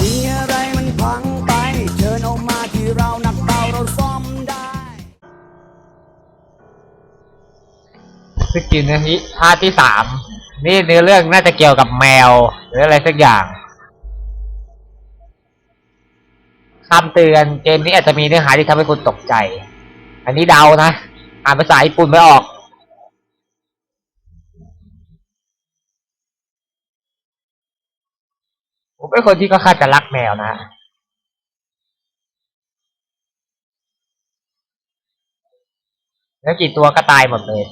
มีอะไรมันพังไป เชิญเอามาที่เรานักเบาเราซ่อมได้สกินนะฮิพาร์ทที่สามนี่เนื้อเรื่องน่าจะเกี่ยวกับแมว หรืออะไรสักอย่างคำเตือนเกมนี้อาจจะมีเนื้อหาที่ทำให้คุณตกใจ อันนี้เดานะ อ่านภาษาญี่ปุ่นไม่ออก ผมเป็นคนที่ก็ค่าจะรักแมวนะแล้วกี่ตัวก็ตายหมดเลย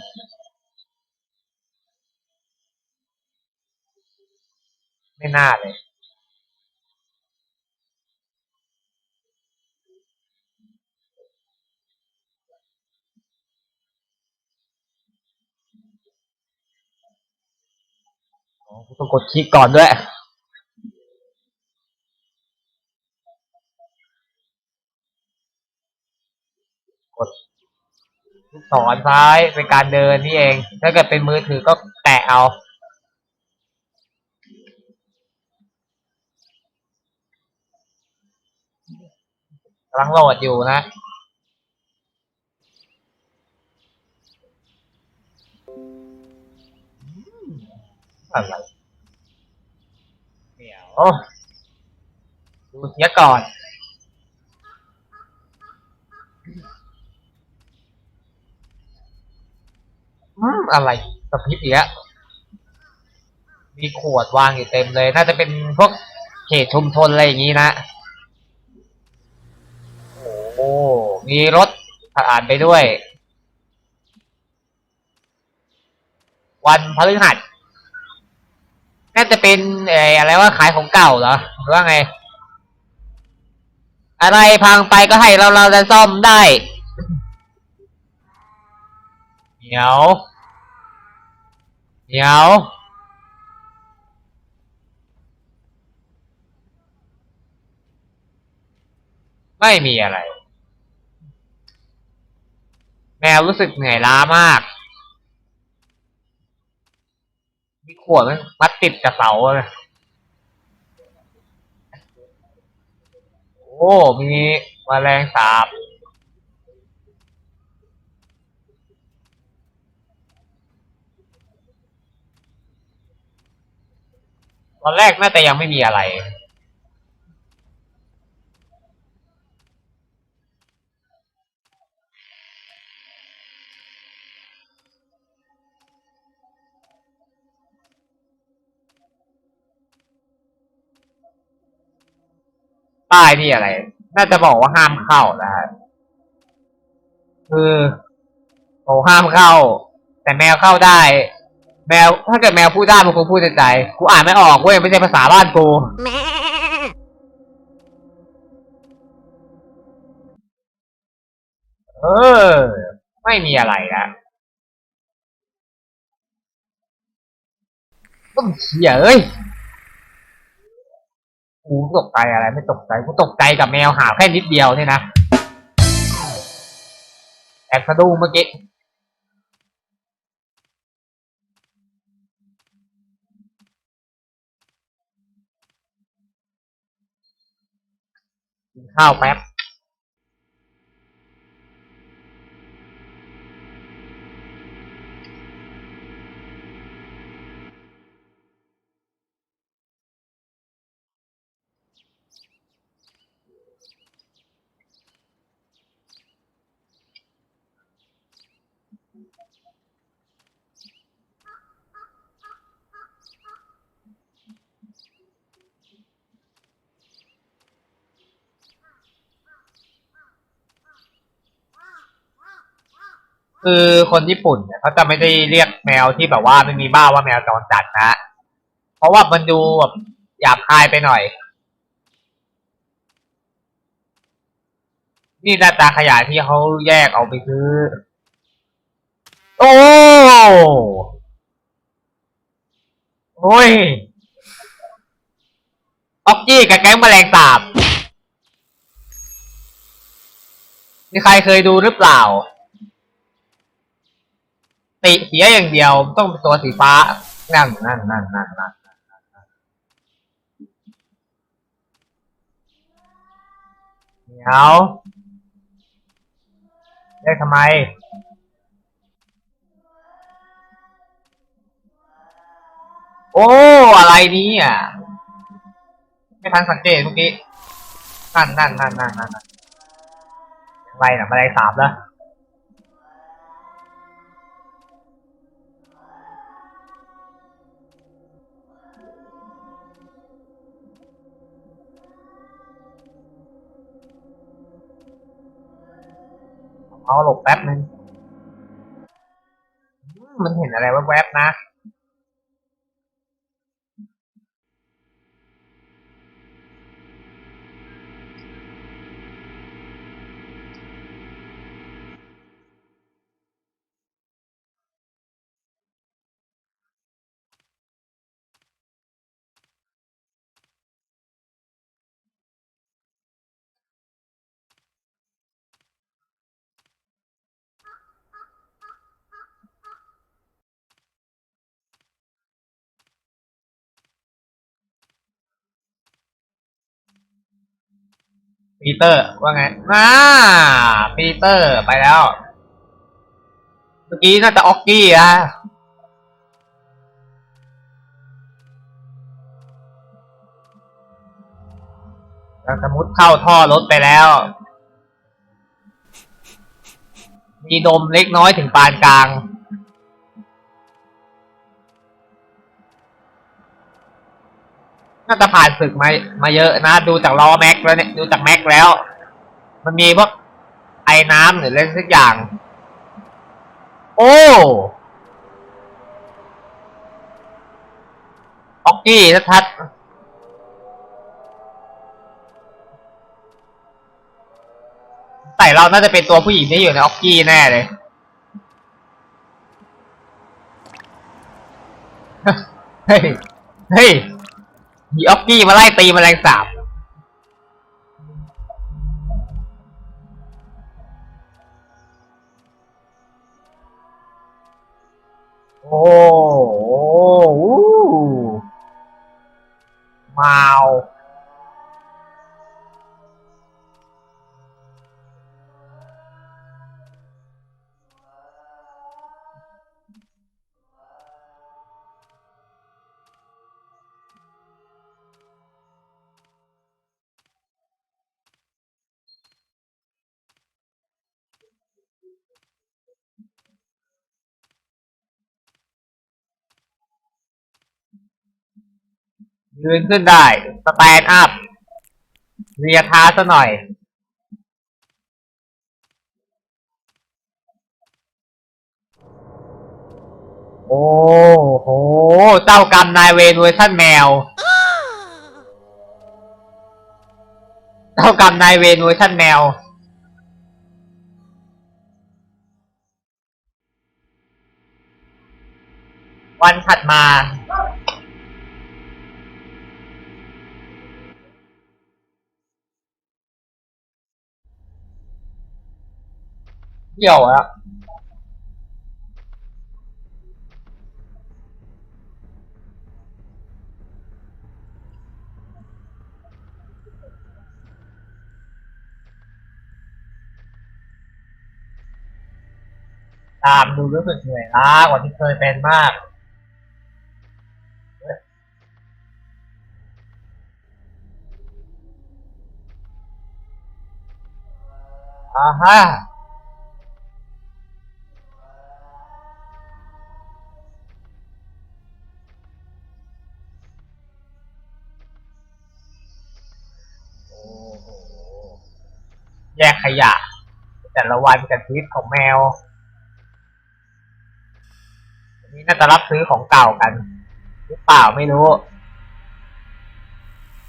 ไม่น่าเลยต้องกดคลิกก่อนด้วย ก ดลูกศรซ้ายเป็นการเดินนี่เอง ถ้าเกิดเป็นมือถือก็แตะเอา กำลังโหลดอยู่นะ อะไรเดี๋ยวดูเสียก่อน อืมอะไรสพิษอีกแล้วมีขวดวางอยู่เต็มเลย น่าจะเป็นพวกเขตชุมชนอะไรอย่างนี้นะ โอ้มีรถผ่านไปด้วย วันพฤหัสน่าจะเป็นอออะไรว่าขายของเก่าเหรอหรือว่าไง อะไรพังไปก็ให้เราเราจะซ่อมได้ เดี๋ยว เดี๋ยวไม่มีอะไร แมวรู้สึกเหนื่อยล้ามาก มีขวดมันมัดติดกับเสาเลยโอ้ มีแมลงสาบ ตอนแรกน่าจะยังไม่มีอะไร ป้ายนี่อะไร น่าจะบอกว่าห้ามเข้านะฮะคือโอห้ามเข้า แต่แมวเข้าได้ แมวถ้าเกิดแมวพูดได้มันคงพูดในใจกูอ่านไม่ออกเว้ยไม่ใช่ภาษาบ้านกูเออ ไม่มีอะไรนะต้องเฉียเอ้ยกูตกใจอะไร ไม่ตกใจกูตกใจกับแมวหาวแค่นิดเดียวเนี่ยนะแอบสะดุ้งเมื่อกี้ ข้าวแป๊บ คือคนญี่ปุ่นเนี่ยเขาจะไม่ได้เรียกแมวที่แบบว่าไม่มีบ้าว่าแมวจรจัดนะ เพราะว่ามันดูแบบหยาบคายไปหน่อย นี่หน้าตาขยะที่เขาแยกเอาไปซื้อ โอ้โอ้ยออกจี้กับแก๊งแมลงสาบมีใครเคยดูหรือเปล่า ติเสียอย่างเดียวต้องเป็นตัวสีฟ้า นั่นนั่นนั่นนั่นนั่นเดี๋ยวเรียกทำไมโอ้ อะไรนี้อะ ไม่ทันสังเกตเมื่อกี้ นั่นนั่นนั่นนั่นนั่นนั่นอะไรนะอะไรสาบแล้ว อาหลบแป๊บนึงมมันเห็นอะไรแวบๆนะ ปีเตอร์ว่าไงอ่าปีเตอร์ไปแล้ว เมื่อกี้น่าจะออกกี้อะเราสมมติเข้าท่อรถไปแล้ว มีดมเล็กน้อยถึงปานกลาง น่าจะผ่านศึกมามาเยอะนะ ดูจากล้อแม็กแล้วเนี่ยดูจากแม็กแล้ว มันมีพวกไอ้น้ำหรืออะไรสักอย่าง โอ้ออกกี้ชัดใส่เราน่าจะเป็นตัวผู้หญิงที่อยู่ในออกกี้แน่เลยเฮ้ย เฮ้ย มีออกกี้มาไล่ตีแมลงสาบ ยืนขึ้นได้ สแตนด์อัพเรียท้าซะหน่อย โอ้โห เจ้ากรรมนายเวรเวอร์ชันแมว เจ้ากรรมนายเวรเวอร์ชันแมววันถัดมา เกี่ยวอะตามดูรู้สึกเหนื่อยล้ากว่าที่เคยเป็นมากอ่าฮะ ขยะ แต่ละวันกับชีวิตของแมวนี่น่าจะรับซื้อของเก่ากัน หรือเปล่าไม่รู้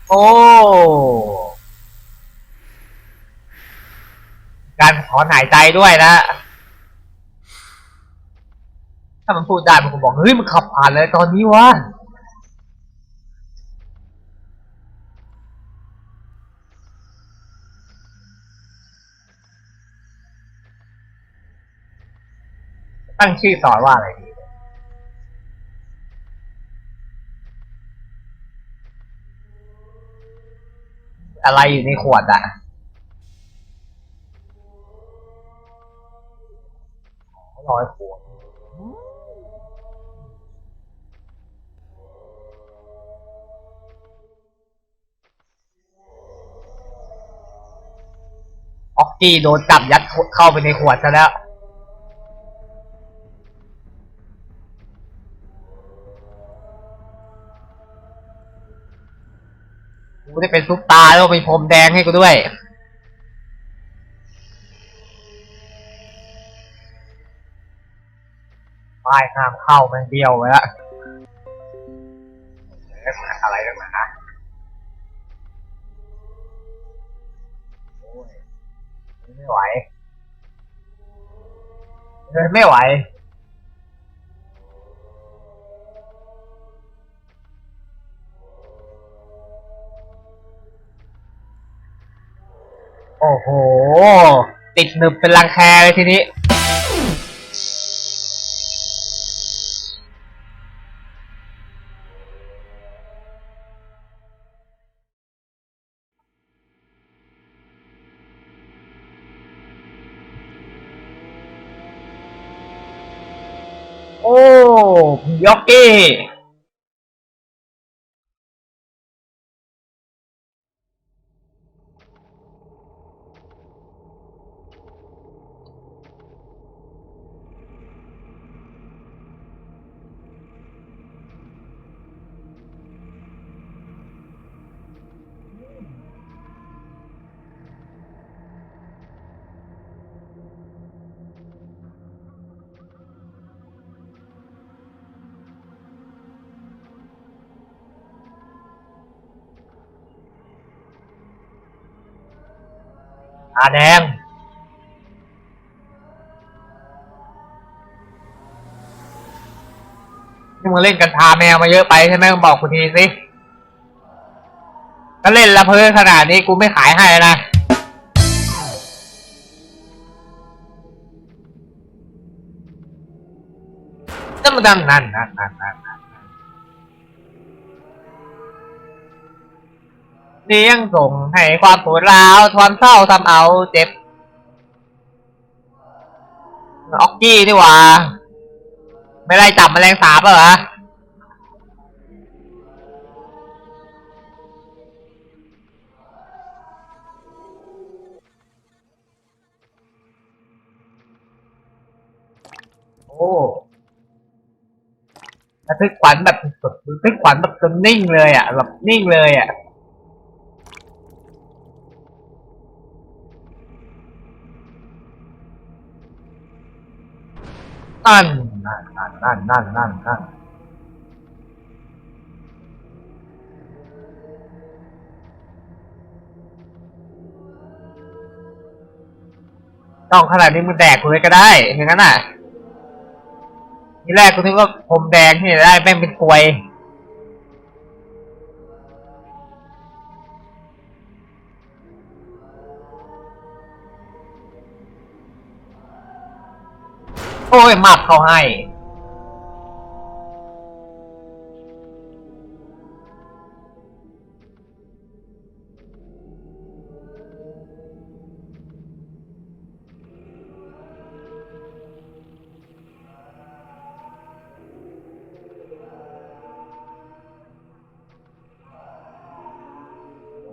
โอ้ การถอนหายใจด้วยนะ ถ้ามันพูดได้มันคงบอก เฮ้ย มันขับผ่านเลยตอนนี้วะ ตั้งชื่อสอนว่าอะไรดีอะไรอยู่ในขวดอะร้อยขวดออกกี้โดนจับยัดเข้าไปในขวดซะแล้ว กูได้เป็นซุปตาแล้วมีพรมแดงให้กูด้วย ป้ายห้ามเข้ามันเดียวไปละเอ๊ะมันอะไรกันนะโอ้ยไม่ไหวเดินไม่ไหว โอ้โห ติดหนึบเป็นรังแคเลยทีนี้ โอ้ยอกกี้ ตาแดง นี่มึงเล่นกันทาแมวมาเยอะไปใช่ไหมมึงบอกกูทีสิถ้าเล่นละเพ้อขนาดนี้กูไม่ขายให้นะนั่นมันดังนั่นนั่นนั่นนั่นนั่น เลี้ยงส่งให้ความปวดร้าวความเศร้าทำเอาเจ็บออกกี้นี่หว่า ไม่ไล่จับแมลงสาบเหรอโอ้ระทึกขวัญแบบสุดระทึกขวัญแบบจนนิ่งเลยอะแบบนิ่งเลยอะ นั่นนั่นนั่นนั่นนั่นนั่นนั่นต้องขนาดนี้มึงแดกกูเลยก็ได้อย่างนั้นอะ ทีแรกกูนึกว่าผมแดงที่ไหนได้แม่งเป็นกลวย โอ้ยมับเขาให้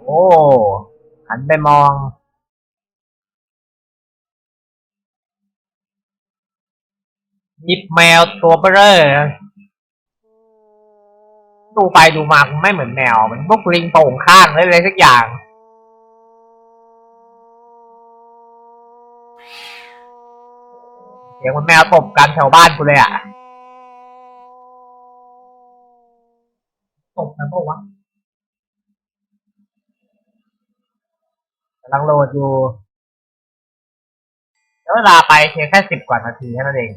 โอ้ หันไปมอง ยิบแมวตัวเบอเรอดูไปดูมาคงไม่เหมือนแมวเหมือนพวกลิงโป่งข้างหรืออะไรสักอย่าง เสียงมันแมวตบกันแถวบ้านกูเลยอะตบนะพวกวะกำลังโหลดอยู่แล้วเวลาไปเพียงแค่สิบกว่านาทีแค่นั้นเอง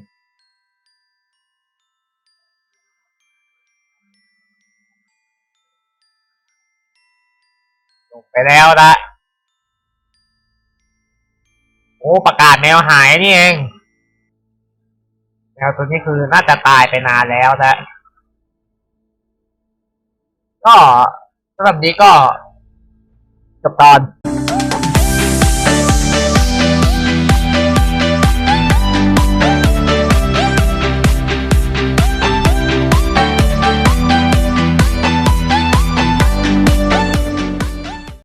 ไปแล้วละโอ้ประกาศแมวหายนี่เองแมวตัวนี้คือน่าจะตายไปนานแล้วนะก็สำหรับนี้ก็จบตอน